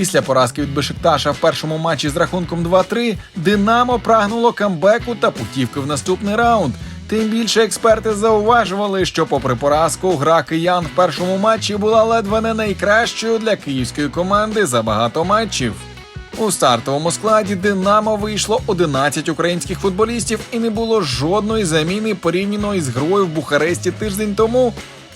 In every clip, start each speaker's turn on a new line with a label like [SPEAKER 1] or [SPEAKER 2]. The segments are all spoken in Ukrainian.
[SPEAKER 1] Після поразки від Бешикташа в першому матчі з рахунком 2-3 Динамо прагнуло камбеку та путівки в наступний раунд. Тим більше експерти зауважували, що, попри поразку, гра киян в першому матчі була ледве не найкращою для київської команди за багато матчів. У стартовому складі Динамо вийшло 11 українських футболістів і не було жодної заміни порівняно із грою в Бухаресті тиждень тому.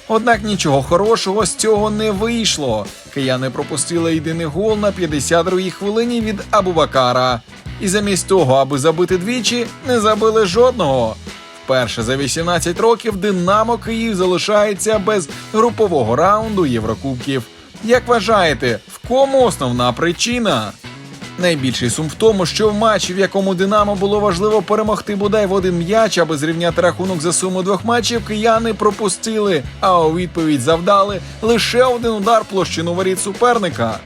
[SPEAKER 1] Однак нічого хорошого з цього не вийшло. Кияни пропустили єдиний гол на 52-й хвилині від Абубакара. І замість того, аби забити двічі, не забили жодного. Вперше за 18 років Динамо Київ залишається без групового раунду Єврокубків. Як вважаєте, в кому основна причина? Найбільший сум в тому, що в матчі, в якому Динамо було важливо перемогти бодай в один м'яч, аби зрівняти рахунок за суму двох матчів, кияни пропустили, а у відповідь завдали лише один удар площину воріт суперника.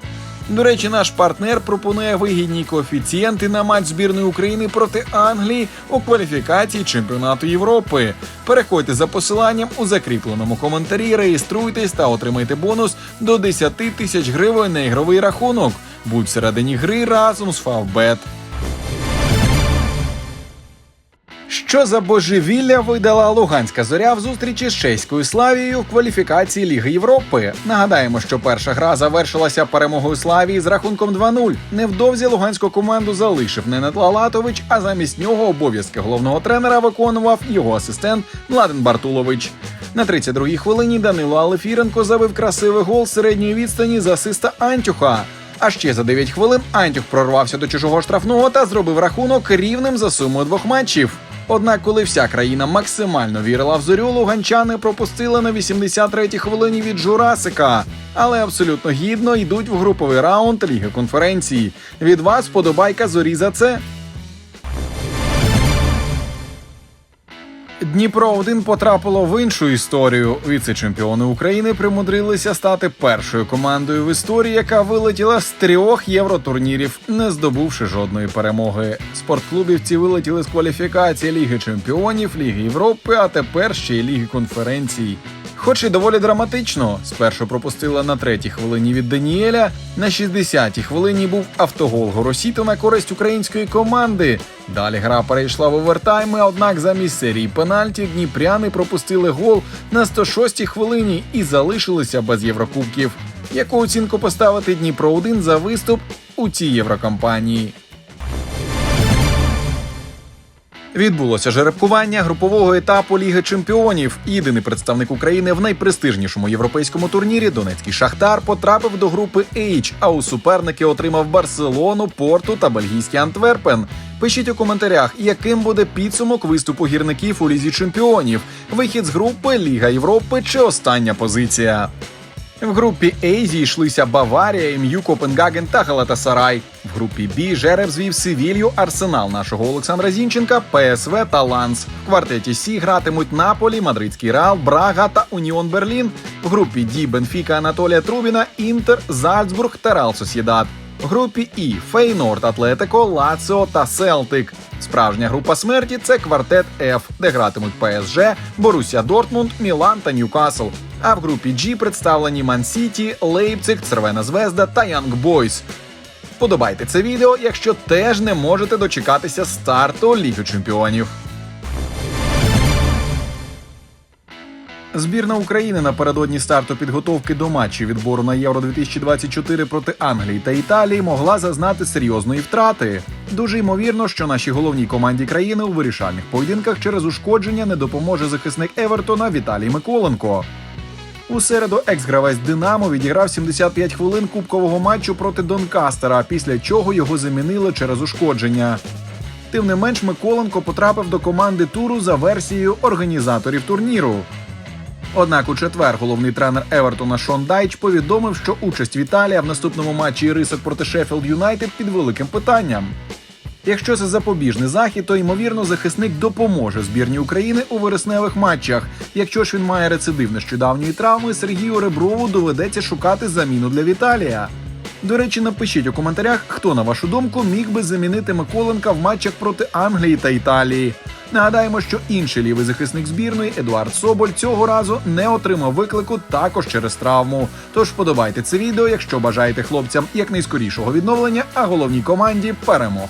[SPEAKER 1] До речі, наш партнер пропонує вигідні коефіцієнти на матч збірної України проти Англії у кваліфікації чемпіонату Європи. Переходьте за посиланням у закріпленому коментарі, реєструйтесь та отримайте бонус до 10 тисяч гривень на ігровий рахунок. Будь всередині гри разом з Фавбет. Що за божевілля видала Луганська зоря в зустрічі з чеською Славією в кваліфікації Ліги Європи? Нагадаємо, що перша гра завершилася перемогою Славії з рахунком 2-0. Невдовзі луганську команду залишив Ненет Лалатович, а замість нього обов'язки головного тренера виконував його асистент Младен Бартулович. На 32-й хвилині Данило Алефіренко забив красивий гол середньої відстані з асиста Антюха. А ще за 9 хвилин Антюх прорвався до чужого штрафного та зробив рахунок рівним за сумою двох матчів. Однак, коли вся країна максимально вірила в зорю, луганчани пропустили на 83-й хвилині від Журасика, але абсолютно гідно йдуть в груповий раунд Ліги конференції. Від вас вподобайка зорі за це. Дніпро 1 потрапило в іншу історію. Віце-чемпіони України примудрилися стати першою командою в історії, яка вилетіла з трьох євротурнірів, не здобувши жодної перемоги. Спортклубівці вилетіли з кваліфікації Ліги Чемпіонів, Ліги Європи, а тепер ще й Ліги конференцій. Хоч і доволі драматично, спершу пропустила на третій хвилині від Даніеля. На 60-й хвилині був автогол Горосіто на користь української команди. Далі гра перейшла в овертайми, однак замість серії пенальті дніпряни пропустили гол на 106-й хвилині і залишилися без єврокубків. Яку оцінку поставити Дніпро 1 за виступ у цій єврокампанії? Відбулося жеребкування групового етапу Ліги Чемпіонів. Єдиний представник України в найпрестижнішому європейському турнірі Донецький Шахтар потрапив до групи H, а у суперники отримав Барселону, Порту та бельгійський Антверпен. Пишіть у коментарях, яким буде підсумок виступу гірників у лізі чемпіонів, вихід з групи Ліга Європи чи остання позиція. В групі А зійшлися Баварія, МЮ, Копенгаген та Галатасарай. В групі Б Жереб звів Севілью, Арсенал нашого Олександра Зінченка, ПСВ та Ланс. В квартеті Сі гратимуть Наполі, Мадридський Реал, Брага та Уніон Берлін. В групі Ді Бенфіка Анатолія Трубіна, Інтер, Зальцбург та Реал Сосєдад. В групі І Фейнорд, Атлетико, Лаціо та Селтик. Справжня група смерті це квартет F, де гратимуть ПСЖ, Боруся Дортмунд, Мілан та Ньюкасл. А в групі G представлені Ман Сіті, Лейпциг, Червона Звезда та Янг Бойс. Подобайте це відео, якщо теж не можете дочекатися старту Ліги Чемпіонів. Збірна України напередодні старту підготовки до матчів відбору на Євро 2024 проти Англії та Італії могла зазнати серйозної втрати. Дуже ймовірно, що нашій головній команді країни у вирішальних поєдинках через ушкодження не допоможе захисник Евертона Віталій Миколенко. У середу екс-гравець Динамо відіграв 75 хвилин кубкового матчу проти Донкастера, після чого його замінили через ушкодження. Тим не менш, Миколенко потрапив до команди туру за версією організаторів турніру. Однак у четвер головний тренер Евертона Шон Дайч повідомив, що участь Віталія в наступному матчі Ірисок проти Шеффілд Юнайтед під великим питанням. Якщо це запобіжний захід, то ймовірно захисник допоможе збірній України у вересневих матчах. Якщо ж він має рецидив нещодавньої травми, Сергію Реброву доведеться шукати заміну для Віталія. До речі, напишіть у коментарях, хто на вашу думку міг би замінити Миколенка в матчах проти Англії та Італії. Нагадаємо, що інший лівий захисник збірної Едуард Соболь цього разу не отримав виклику також через травму. Тож подобайте це відео, якщо бажаєте хлопцям якнайскорішого відновлення, а головній команді перемог.